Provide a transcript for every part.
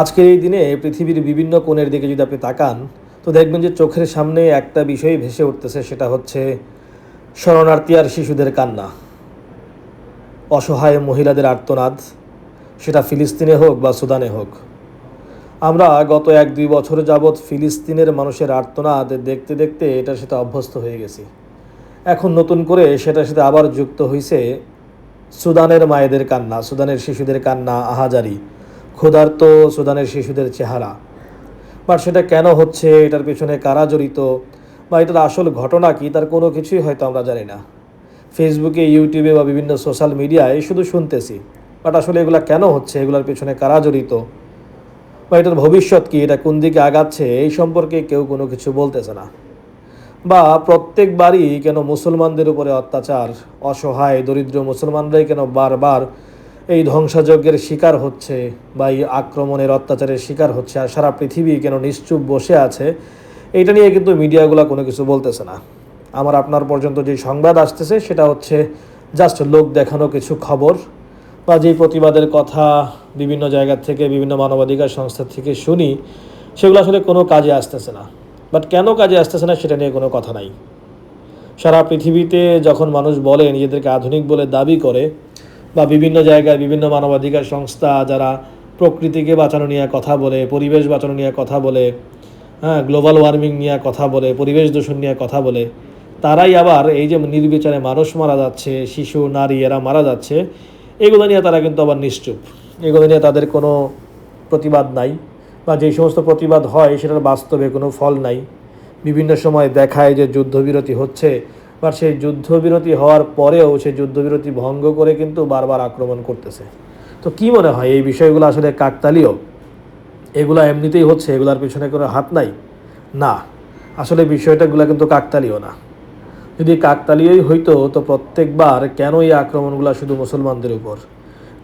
আজকের এই দিনে পৃথিবীর বিভিন্ন কোণের দিকে যদি আপনি তাকান, তো দেখবেন যে চোখের সামনে একটা বিষয় ভেসে উঠতেছে, সেটা হচ্ছে শরণার্থী আর শিশুদের কান্না। অসহায় মহিলাদের আর্তনাদ, সেটা ফিলিস্তিনে হোক বা সুদানে হোক। আমরা গত এক দুই বছর যাবৎ ফিলিস্তিনের মানুষের আর্তনাদ দেখতে দেখতে এটার সাথে অভ্যস্ত হয়ে গেছি। এখন নতুন করে সেটার সাথে আবার যুক্ত হয়েছে সুদানের মায়েদের কান্না, সুদানের শিশুদের কান্না, আহাজারি। ক্ষুধার্ত সুদানের শিশুদের চেহারা। বাট সেটা কেন হচ্ছে, এটার পেছনে কারা জড়িত, বা এটার আসল ঘটনা কি, তার কোনো কিছুই হয়তো আমরা জানি না। ফেসবুকে, ইউটিউবে বা বিভিন্ন সোশ্যাল মিডিয়ায় শুধু শুনতেছি, বাট আসলে এগুলা কেন হচ্ছে, এগুলোর পেছনে কারা জড়িত, বা এটার ভবিষ্যৎ কি, এটা কোন দিকে আগাচ্ছে, এই সম্পর্কে কেউ কোনো কিছু বলতেছে না। বা প্রত্যেকবারই কেন মুসলমানদের উপরে অত্যাচার, অসহায়, দরিদ্র মুসলমানরাই কেন বারবার এই ধ্বংসযজ্ঞের শিকার হচ্ছে বা এই আক্রমণের অত্যাচারের শিকার হচ্ছে আর সারা পৃথিবী কেন নিশ্চুপ বসে আছে, এইটা নিয়ে কিন্তু মিডিয়াগুলো কোনো কিছু বলতেছে না। আমার আপনার পর্যন্ত যে সংবাদ আসতেছে সেটা হচ্ছে জাস্ট লোক দেখানো কিছু খবর বা যেই প্রতিবাদের কথা বিভিন্ন জায়গা থেকে, বিভিন্ন মানবাধিকার সংস্থা থেকে শুনি, সেগুলো আসলে কোনো কাজে আসতেছে না। বাট কেন কাজে আসতেছে না সেটা নিয়ে কোনো কথা নাই। সারা পৃথিবীতে যখন মানুষ বলে, নিজেদেরকে আধুনিক বলে দাবি করে বা বিভিন্ন জায়গায় বিভিন্ন মানবাধিকার সংস্থা যারা প্রকৃতিকে বাঁচানো নিয়ে কথা বলে, পরিবেশ বাঁচানো নিয়ে কথা বলে হ্যাঁ গ্লোবাল ওয়ার্মিং নিয়ে কথা বলে, পরিবেশ দূষণ নিয়ে কথা বলে, তারাই আবার এই যে নির্বিচারে মানুষ মারা যাচ্ছে, শিশু, নারী, এরা মারা যাচ্ছে, এগুলো নিয়ে তারা কিন্তু আবার নিশ্চুপ। এগুলো নিয়ে তাদের কোনো প্রতিবাদ নাই বা যেই সমস্ত প্রতিবাদ হয় সেটার বাস্তবে কোনো ফল নাই। বিভিন্ন সময় দেখায় যে যুদ্ধবিরতি হচ্ছে বা সেই যুদ্ধবিরতি হওয়ার পরেও সেই যুদ্ধবিরতি ভঙ্গ করে কিন্তু বারবার আক্রমণ করতেছে। তো কি মনে হয়, এই বিষয়গুলো আসলে কাকতালীয়? এগুলো এমনিতেই হচ্ছে, এগুলার পিছনে কোনো হাত নাই? না, আসলে বিষয়টাগুলো কিন্তু কাকতালীয় না। যদি কাকতালীয়ই হইতো, তো প্রত্যেকবার কেন এই আক্রমণগুলো শুধু মুসলমানদের উপর?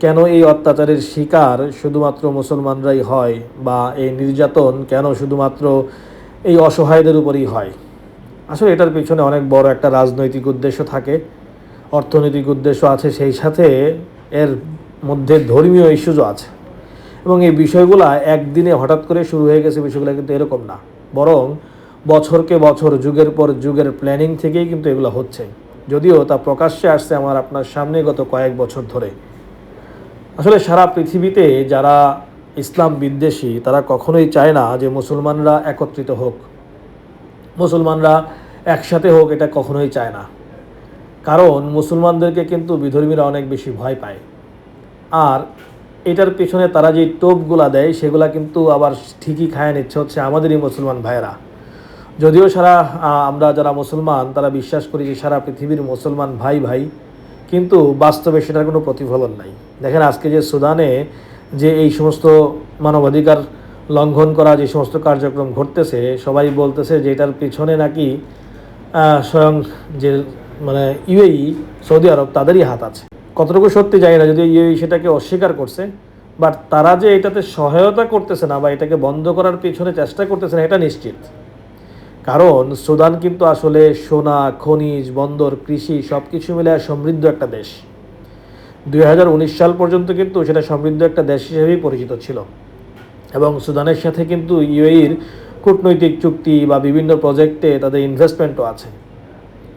কেন এই অত্যাচারের শিকার শুধুমাত্র মুসলমানরাই হয়, বা এই নির্যাতন কেন শুধুমাত্র এই অসহায়দের উপরই হয়? আসলে এটার পিছনে অনেক বড় একটা রাজনৈতিক উদ্দেশ্য থাকে, অর্থনৈতিক উদ্দেশ্য আছে, সেই সাথে এর মধ্যে ধর্মীয় ইস্যুজও আছে। এবং এই বিষয়গুলো একদিনে হঠাৎ করে শুরু হয়ে গেছে বিষয়গুলো কিন্তু এরকম না। বরং বছরকে বছর, যুগের পর যুগের প্ল্যানিং থেকেই কিন্তু এগুলো হচ্ছে। যদিও তা প্রকাশ্যে আসছে আমার আপনার সামনে গত কয়েক বছর ধরে। আসলে সারা পৃথিবীতে যারা ইসলাম বিদ্বেষী, তারা কখনোই চায় না যে মুসলমানরা একত্রিত হোক। মুসলমানরা একসাথে হোক, এটা কখনোই চায় না। কারণ মুসলমানদেরকে কিন্তু বিধর্মীরা অনেক বেশি ভয় পায়। আর এটার পেছনে তারা যে টোপগুলা দেয়, সেগুলা কিন্তু আবার ঠিকই খায় নিচ্ছে হচ্ছে আমাদেরই মুসলমান ভাইয়েরা। যদিও সারা আমরা যারা মুসলমান, তারা বিশ্বাস করি যে সারা পৃথিবীর মুসলমান ভাই ভাই, কিন্তু বাস্তবে সেটার কোনো প্রতিফলন নাই। দেখেন আজকে যে সুদানে যে এই সমস্ত মানবাধিকার লঙ্ঘন করা যে সমস্ত কার্যক্রম ঘটতেছে, সবাই বলতেছে যে এটার পিছনে নাকি স্বয়ং যে মানে ইউএই, সৌদি আরব, তাদেরই হাত আছে। কতটুকু সত্যি জানি না, যদি ইউএই সেটাকে অস্বীকার করছে বাট তারা যে এটাতে সহায়তা করতেছে না বা এটাকে বন্ধ করার পিছনে চেষ্টা করতেছে না, এটা নিশ্চিত। কারণ সুদান কিন্তু আসলে সোনা, খনিজ, বন্দর, কৃষি সব কিছু মিলে সমৃদ্ধ একটা দেশ। দুই হাজার উনিশ সাল পর্যন্ত কিন্তু সেটা সমৃদ্ধ একটা দেশ হিসেবেই পরিচিত ছিল। এবং সুদানের সাথে কিন্তু ইউএইর কূটনৈতিক চুক্তি বা বিভিন্ন প্রজেক্টে তাদের ইনভেস্টমেন্টও আছে।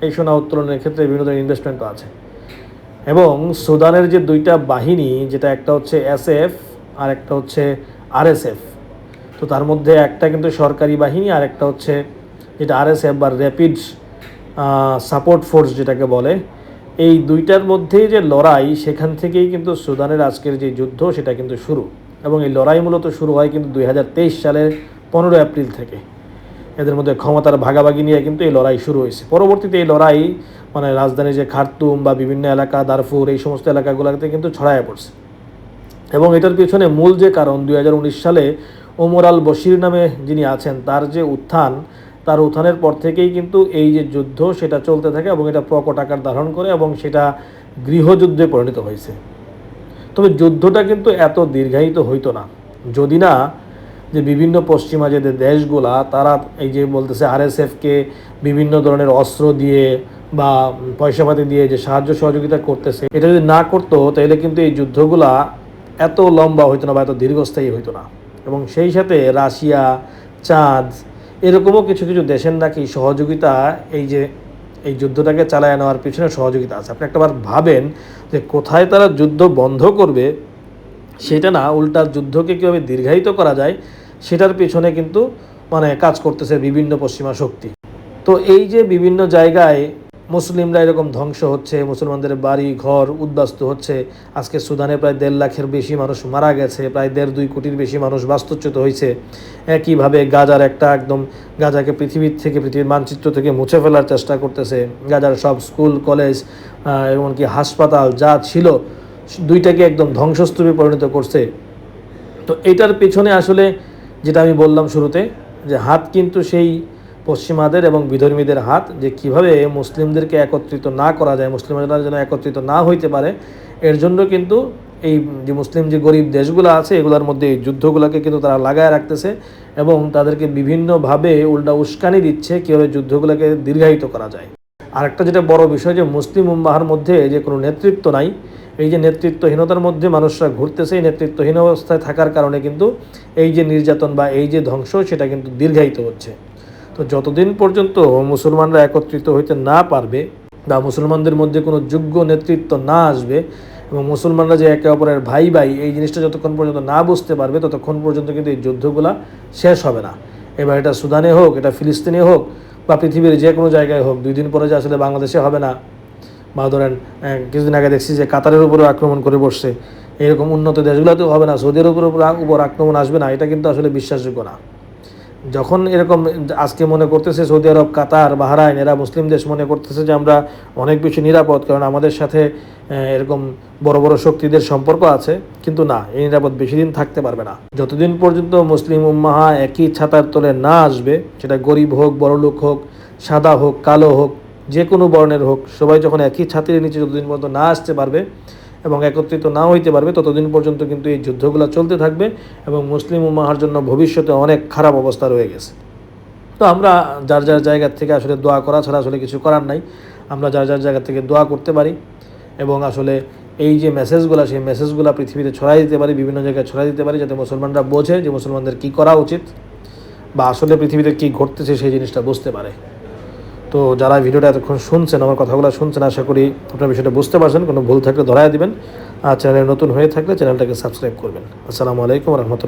এই সোনা উত্তোলনের ক্ষেত্রে বিভিন্ন ধরনের ইনভেস্টমেন্টও আছে। এবং সুদানের যে দুইটা বাহিনী, যেটা একটা হচ্ছে এসএফ আর একটা হচ্ছে আরএসএফ, তো তার মধ্যে একটা কিন্তু সরকারি বাহিনী আর একটা হচ্ছে যেটা আরএসএফ বা র্যাপিড সাপোর্ট ফোর্স যেটাকে বলে। এই দুইটার মধ্যেই যে লড়াই, সেখান থেকেই কিন্তু সুদানের আজকের যে যুদ্ধ, সেটা কিন্তু শুরু। এবং এই লড়াই মূলত শুরু হয় কিন্তু দুই হাজার তেইশ সালের পনেরো এপ্রিল থেকে। এদের মধ্যে ক্ষমতার ভাগাভাগি নিয়ে কিন্তু এই লড়াই শুরু হয়েছে। পরবর্তীতে এই লড়াই মানে রাজধানীর যে খার্তুম বা বিভিন্ন এলাকা, দারফুর, এই সমস্ত এলাকাগুলোতে কিন্তু ছড়ায় পড়ছে। এবং এটার পিছনে মূল যে কারণ দুই হাজার উনিশ সালে ওমর আল বশির নামে যিনি আছেন, তার যে উত্থান, তার উত্থানের পর থেকেই কিন্তু এই যে যুদ্ধ সেটা চলতে থাকে এবং এটা প্রকট আকার ধারণ করে এবং সেটা গৃহযুদ্ধে পরিণত হয়েছে। তবে যুদ্ধটা কিন্তু এত দীর্ঘায়িত হইতো না। যদি না, যে বিভিন্ন পশ্চিমা যে দেশগুলা, তারা এই যে বলতেছে আরএসএফকে বিভিন্ন ধরনের অস্ত্র দিয়ে বা পয়সাপাতি দিয়ে যে সাহায্য সহযোগিতা করতেছে, এটা যদি না করতো, তাহলে কিন্তু এই যুদ্ধগুলা এত লম্বা হইতো না বা এত দীর্ঘস্থায়ী হইতো না। এবং সেই সাথে রাশিয়া, চাঁদ, এরকমও কিছু কিছু দেশের নাকি সহযোগিতা এই যে এই যুদ্ধটাকে চালায় নেওয়ার পিছনে সহযোগিতা আছে। আপনি একটাবার ভাবেন যে কোথায় তারা যুদ্ধ বন্ধ করবে, সেটা না, উল্টা যুদ্ধকে কীভাবে দীর্ঘায়িত করা যায়, সেটার পিছনে কিন্তু মানে কাজ করতেছে বিভিন্ন পশ্চিমা শক্তি। তো এই যে বিভিন্ন জায়গায় মুসলিমরা এরকম ধ্বংস হচ্ছে, মুসলমানদের বাড়ি, ঘর উদ্বাস্ত হচ্ছে। আজকে সুদানে প্রায় দেড় লাখের বেশি মানুষ মারা গেছে, প্রায় দেড় দুই কোটির বেশি মানুষ বাস্তুচ্যুত হয়েছে। একইভাবে গাজার একটা একদম, গাজাকে পৃথিবীর থেকে, পৃথিবীর মানচিত্র থেকে মুছে ফেলার চেষ্টা করতেছে। গাজার সব স্কুল, কলেজ এমনকি হাসপাতাল যা ছিল, দুইটাকে একদম ধ্বংসস্তূপে পরিণত করছে। তো এটার পেছনে আসলে যেটা আমি বললাম শুরুতে, যে হাত কিন্তু সেই পশ্চিমাদের এবং বিধর্মীদের হাত যে কীভাবে মুসলিমদেরকে একত্রিত না করা যায়, মুসলিমরা যেন একত্রিত না হইতে পারে, এর জন্য কিন্তু এই যে মুসলিম যে গরিব দেশগুলো আছে, এগুলোর মধ্যে এই যুদ্ধগুলোকে কিন্তু তারা লাগায় রাখতেছে এবং তাদেরকে বিভিন্নভাবে উল্টা উস্কানি দিচ্ছে কীভাবে যুদ্ধগুলোকে দীর্ঘায়িত করা যায়। আরেকটা যেটা বড় বিষয় যে মুসলিম উম্মাহার মধ্যে যে কোনো নেতৃত্ব নাই, এই যে নেতৃত্বহীনতার মধ্যে মানুষরা ঘুরতেছে, এই নেতৃত্বহীন অবস্থায় থাকার কারণে কিন্তু এই যে নির্যাতন বা এই যে ধ্বংস সেটা কিন্তু দীর্ঘায়িত হচ্ছে। তো যতদিন পর্যন্ত মুসলমানরা একত্রিত হইতে না পারবে বা মুসলমানদের মধ্যে কোনো যোগ্য নেতৃত্ব না আসবে এবং মুসলমানরা যে একে অপরের ভাই ভাই, এই জিনিসটা যতক্ষণ পর্যন্ত না বুঝতে পারবে, ততক্ষণ পর্যন্ত কিন্তু এই যুদ্ধগুলা শেষ হবে না। এবার এটা সুদানে হোক, এটা ফিলিস্তিনে হোক বা পৃথিবীর যে কোনো জায়গায় হোক, দুই দিন পরে যে আসলে বাংলাদেশে হবে না, বা ধরেন কিছুদিন আগে দেখছি যে কাতারের উপরেও আক্রমণ করে বসছে। এরকম উন্নত দেশগুলোতেও হবে না সৌদি আরবের উপর উপর আক্রমণ আসবে না, এটা কিন্তু আসলে বিশ্বাসযোগ্য না। যখন এরকম আজকে মনে করতেছে সৌদি আরব, কাতার, বাহরাইন, এরা মুসলিম দেশ মনে করতেছে যে আমরা অনেক বেশি নিরাপদ, কারণ আমাদের সাথে এরকম বড় বড় শক্তিদের সম্পর্ক আছে, কিন্তু না, এই নিরাপদ বেশি দিন থাকতে পারবে না। যতদিন পর্যন্ত মুসলিম উম্মাহা একই ছাতার তলে না আসবে, সেটা গরিব হোক বড়লোক হোক, সাদা হোক, কালো হোক, যে কোনো বর্ণের হোক, সবাই যখন একই ছাতির নিচে যতদিন পর্যন্ত না আসতে পারবে এবং একত্রিত না হইতে পারবে, ততদিন পর্যন্ত কিন্তু এই যুদ্ধগুলো চলতে থাকবে এবং মুসলিম উম্মাহার জন্য ভবিষ্যতে অনেক খারাপ অবস্থা রয়ে গেছে। তো আমরা যার যার জায়গা থেকে আসলে দোয়া করা ছাড়া আসলে কিছু করার নাই, আমরা যার যার জায়গা থেকে দোয়া করতে পারি এবং আসলে এই যে মেসেজগুলো সেই মেসেজগুলো পৃথিবীতে ছড়াই দিতে পারি, বিভিন্ন জায়গায় ছড়াই দিতে পারি যাতে মুসলমানরা বোঝে যে মুসলমানদের কী করা উচিত বা আসলে পৃথিবীতে কী ঘটতেছে সেই জিনিসটা বুঝতে পারে। তো যারা ভিডিওটা এতক্ষণ শুনছেন, আমার কথাগুলো শুনছেন, আশা করি আপনার বিষয়টা বুঝতে পারছেন। কোনো ভুল থাকলে ধরাই দেবেন। আর চ্যানেলে নতুন হয়ে থাকলে চ্যানেলটাকে সাবস্ক্রাইব করবেন। আসসালামু আলাইকুম রহমতুল্লাহ।